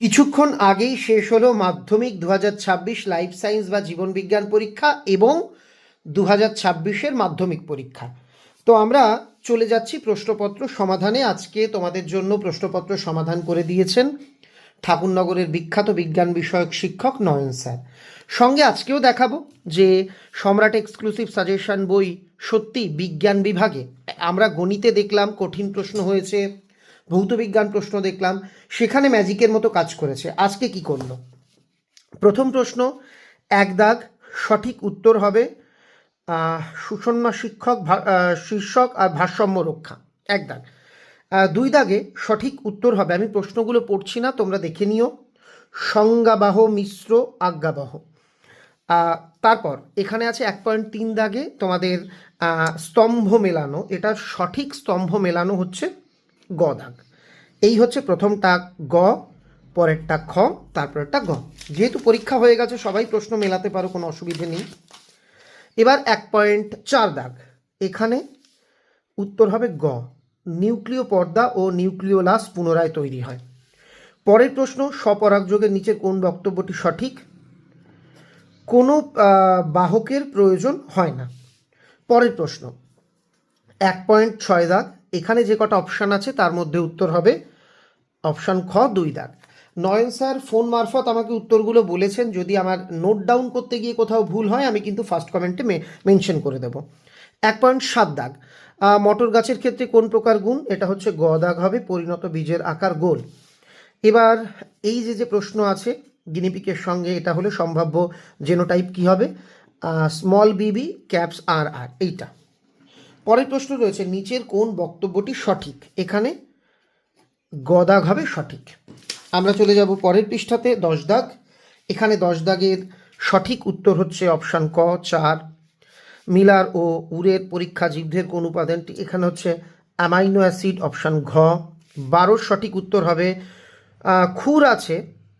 কিছুক্ষণ আগেই শেষ হলো মাধ্যমিক দু হাজার ছাব্বিশ লাইফ সায়েন্স বা জীবন বিজ্ঞান পরীক্ষা এবং দু হাজার মাধ্যমিক পরীক্ষা। তো আমরা চলে যাচ্ছি প্রশ্নপত্র সমাধানে। আজকে তোমাদের জন্য প্রশ্নপত্র সমাধান করে দিয়েছেন ঠাকুরনগরের বিখ্যাত বিজ্ঞান বিষয়ক শিক্ষক নয়ন স্যার। সঙ্গে আজকেও দেখাবো যে সম্রাট এক্সক্লুসিভ সাজেশন বই সত্যি বিজ্ঞান বিভাগে। আমরা গণিতে দেখলাম, কঠিন প্রশ্ন হয়েছে ভৌতবিজ্ঞান প্রশ্ন দেখলাম, সেখানে ম্যাজিকের মতো কাজ করেছে। আজকে কি করল? প্রথম প্রশ্ন, এক দাগ সঠিক উত্তর হবে সুষণ্য শিক্ষক শীর্ষক আর ভারসাম্য রক্ষা। এক দাগ। দুই দাগে সঠিক উত্তর হবে। আমি প্রশ্নগুলো পড়ছি না, তোমরা দেখে নিও। সংজ্ঞাবাহ মিশ্র আজ্ঞাবাহ। তারপর এখানে আছে এক পয়েন্ট তিন দাগে তোমাদের স্তম্ভ মেলানো। এটা সঠিক স্তম্ভ মেলানো হচ্ছে গ দাগ। এই হচ্ছে প্রথমটা গ পরেরটা খ তারপরেরটা গ। যেহেতু পরীক্ষা হয়ে গেছে, সবাই প্রশ্ন মেলাতে পারো, কোনো অসুবিধে নেই। এবার এক পয়েন্ট চার দাগ। এখানে উত্তর হবে গ। নিউক্লিয় পর্দা ও নিউক্লিওলাস পুনরায় তৈরি হয়। পরের প্রশ্ন স্বপরাগযোগের নিচের কোন বক্তব্যটি সঠিক? কোনো বাহকের প্রয়োজন হয় না। পরের প্রশ্ন এক পয়েন্ট ছয় দাগ। এখানে যে কটা অপশান আছে, তার মধ্যে উত্তর হবে অপশান খ, দুই দাগ। নয়ন স্যার, ফোন মারফত আমাকে উত্তরগুলো বলেছেন। যদি আমার নোট ডাউন করতে গিয়ে কোথাও ভুল হয়, আমি কিন্তু ফার্স্ট কমেন্টে মেনশন করে দেব। এক পয়েন্ট সাত দাগ। মটর গাছের ক্ষেত্রে কোন প্রকার গুণ? এটা হচ্ছে গ দাগ হবে, পরিণত বীজের আকার গোল। এবার, এই যে যে প্রশ্ন আছে, গিনিপিকের সঙ্গে এটা হলে সম্ভাব্য জেনোটাইপ কি হবে? স্মল বিবি ক্যাপস আর আর এইটা। পরের প্রশ্ন রয়েছে, নিচের কোন বক্তব্যটি সঠিক? এখানে গদাগ হবে সঠিক। আমরা চলে যাব পরের পৃষ্ঠাতে, দশ দাগ। এখানে দশ দাগের সঠিক উত্তর হচ্ছে অপশান ক, চার। মিলার ও উরের পরীক্ষা জীবদের কোন উপাদানটি এখানে হচ্ছে অ্যামাইনো অ্যাসিড, অপশান ঘ। বারোর সঠিক উত্তর হবে খুর আছে,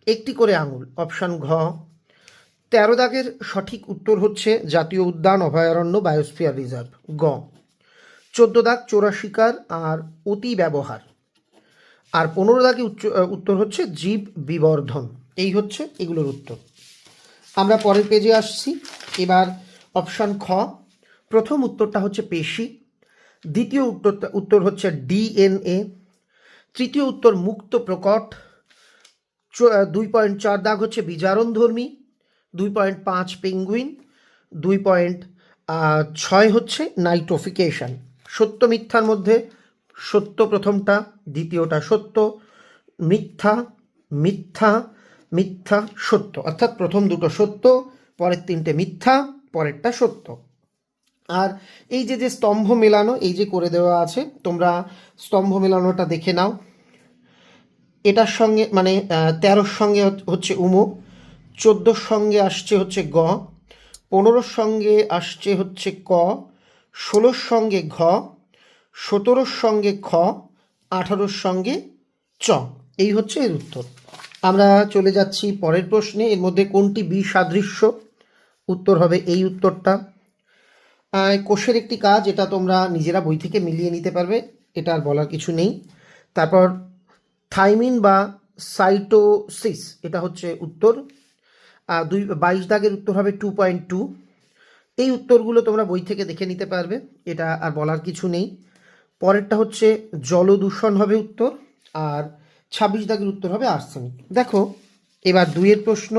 একটি করে আঙুল, অপশান ঘ। তেরো দাগের সঠিক উত্তর হচ্ছে জাতীয় উদ্যান, অভয়ারণ্য, বায়োস্ফিয়ার রিজার্ভ, গ। চোদ্দ দাগ চোরা শিকার আর অতি ব্যবহার। আর পনেরো দাগে উচ্চ- উত্তর হচ্ছে জীব বিবর্ধন। এই হচ্ছে এগুলোর উত্তর। আমরা পরের পেজে আসছি। এবার অপশান খ। প্রথম উত্তরটা হচ্ছে পেশি। দ্বিতীয় উত্তরটা, উত্তর হচ্ছে ডিএনএ। তৃতীয় উত্তর মুক্ত প্রকট। দুই পয়েন্ট চার দাগ হচ্ছে বিজারণধর্মী। দুই পয়েন্ট পাঁচ পেঙ্গুইন দুই পয়েন্ট ছয় হচ্ছে নাইট্রোফিকেশন সত্য মিথ্যার মধ্যে, সত্য প্রথমটা, দ্বিতীয়টা সত্য, মিথ্যা মিথ্যা মিথ্যা, সত্য। অর্থাৎ প্রথম দুটো সত্য, পরের তিনটে মিথ্যা, পরেরটা সত্য। আর এই যে যে স্তম্ভ মেলানো, এই যে করে দেওয়া আছে, তোমরা স্তম্ভ মেলানোটা দেখে নাও। এটার সঙ্গে মানে তেরোর সঙ্গে হচ্ছে উমো, চোদ্দোর সঙ্গে আসছে হচ্ছে গ, পনেরোর সঙ্গে আসছে হচ্ছে ক ষোলোর সঙ্গে ঘ, সতেরোর সঙ্গে খ, আঠারোর সঙ্গে চ। এই হচ্ছে এর উত্তর। আমরা চলে যাচ্ছি পরের প্রশ্নে। এর মধ্যে কোনটি বি সাদৃশ্য উত্তর হবে এই উত্তরটা। কোষের একটি কাজ, এটা তোমরা নিজেরা বই থেকে মিলিয়ে নিতে পারবে। এটা আর বলার কিছু নেই। তারপর থাইমিন বা সাইটোসিস, এটা হচ্ছে উত্তর। দুই, বাইশ দাগের উত্তর হবে টু পয়েন্ট টু এই উত্তরগুলো তোমরা বই থেকে দেখে নিতে পারবে, এটা আর বলার কিছু নেই। পরেরটা হচ্ছে, জলদূষণ হবে উত্তর, আর ছাব্বিশ দাগের উত্তর হবে আর্সেনিক। দেখো, এবার দুইয়ের প্রশ্ন।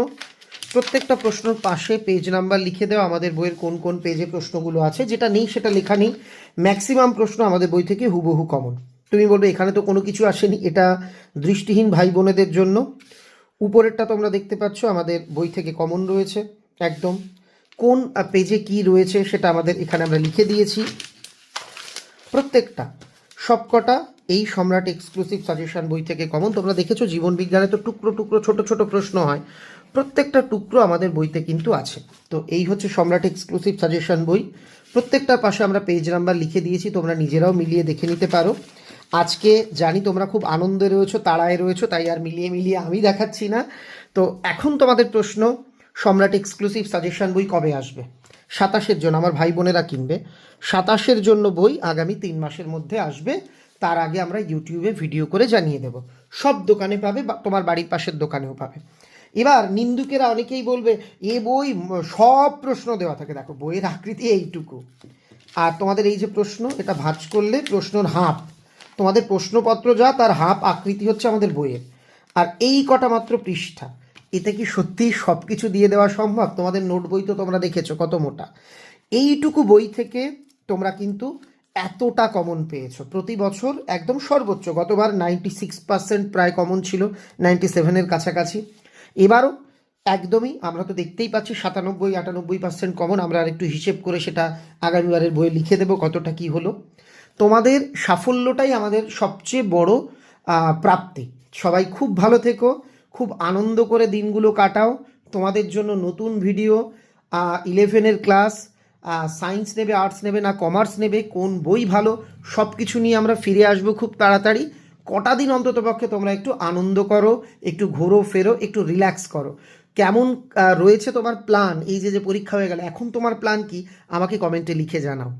প্রত্যেকটা প্রশ্নর পাশে পেজ নাম্বার লিখে দেওয়া আমাদের বইয়ের কোন কোন পেজে প্রশ্নগুলো আছে। যেটা নেই, সেটা লেখা নেই। ম্যাক্সিমাম প্রশ্ন আমাদের বই থেকে হুবহু কমন। তুমি বলবে, এখানে তো কোনো কিছু আসেনি, এটা দৃষ্টিহীন ভাই বোনেদের জন্য। উপরেরটা তোমরা দেখতে পাচ্ছ, আমাদের বই থেকে কমন রয়েছে, একদম। কোন পেজে কি রয়েছে সেটা আমাদের এখানে আমরা লিখে দিয়েছি। প্রত্যেকটা, সবকটা এই সম্রাট এক্সক্লুসিভ সাজেশন বই থেকে কমন তোমরা দেখেছ জীবন বিজ্ঞানে তো টুকরো টুকরো, ছোট ছোট প্রশ্ন হয়। প্রত্যেকটা টুকরো আমাদের বইতে কিন্তু আছে। তো এই হচ্ছে সম্রাট এক্সক্লুসিভ সাজেশন বই। প্রত্যেকটার পাশে আমরা পেজ নাম্বার লিখে দিয়েছি, তোমরা নিজেরাও মিলিয়ে দেখে নিতে পারো। আজকে জানি তোমরা খুব আনন্দে রয়েছো তাড়ায় রয়েছো, তাই আর মিলিয়ে মিলিয়ে আমি দেখাচ্ছি না। তো এখন তোমাদের প্রশ্ন সম্রাট এক্সক্লুসিভ সাজেশন বই কবে আসবে? সাতাশের জন্য আমার ভাই বোনেরা কিনবে। সাতাশের জন্য বই আগামী তিন মাসের মধ্যে আসবে। তার আগে আমরা ইউটিউবে ভিডিও করে জানিয়ে দেব। সব দোকানে পাবে বা তোমার বাড়ির পাশের দোকানেও পাবে। এবার নিন্দুকেরা অনেকেই বলবে, এ বই সব প্রশ্ন দেওয়া থাকে। দেখো, বইয়ের আকৃতি এইটুকু। আর তোমাদের এই যে প্রশ্ন, এটা ভাঁজ করলে প্রশ্নর হাঁপ। তোমাদের প্রশ্নপত্র যা, তার হাঁপ আকৃতি হচ্ছে আমাদের বইয়ের। আর এই কটা মাত্র পৃষ্ঠা। এতে কি সত্যি সব কিছু দিয়ে দেওয়া সম্ভব? তোমাদের নোট বই তো তোমরা দেখেছ, কত মোটা। এইটুকু বই থেকে তোমরা কিন্তু এতটা কমন পেয়েছ। প্রতি বছর একদম সর্বোচ্চ, গতবার নাইনটি সিক্স পার্সেন্ট প্রায় কমন ছিল নাইনটি সেভেনের কাছাকাছি। এবারও একদমই আমরা তো দেখতেই পাচ্ছি সাতানব্বই, আটানব্বই পার্সেন্ট কমন আমরা আর একটু হিসেব করে সেটা আগামীবারের বইয়ে লিখে দেবো কতটা কি হলো। তোমাদের সাফল্যটাই আমাদের সবচেয়ে বড় প্রাপ্তি। সবাই খুব ভালো থেকো। খুব আনন্দ করে দিনগুলো কাটাও। তোমাদের জন্য নতুন ভিডিও ইলেভেনের ক্লাস সায়েন্স নেবে আর্টস নেবে, না কমার্স নেবে, কোন বই ভালো সব কিছু নিয়ে আমরা ফিরে আসব খুব তাড়াতাড়ি। কটা দিন অন্তত পক্ষে তোমরা একটু আনন্দ করো, একটু ঘোরো, ফেরো, একটু রিল্যাক্স করো। কেমন রয়েছে তোমার প্ল্যান এই যে যে পরীক্ষা হয়ে গেল, এখন তোমার প্ল্যান কি? আমাকে কমেন্টে লিখে জানাও।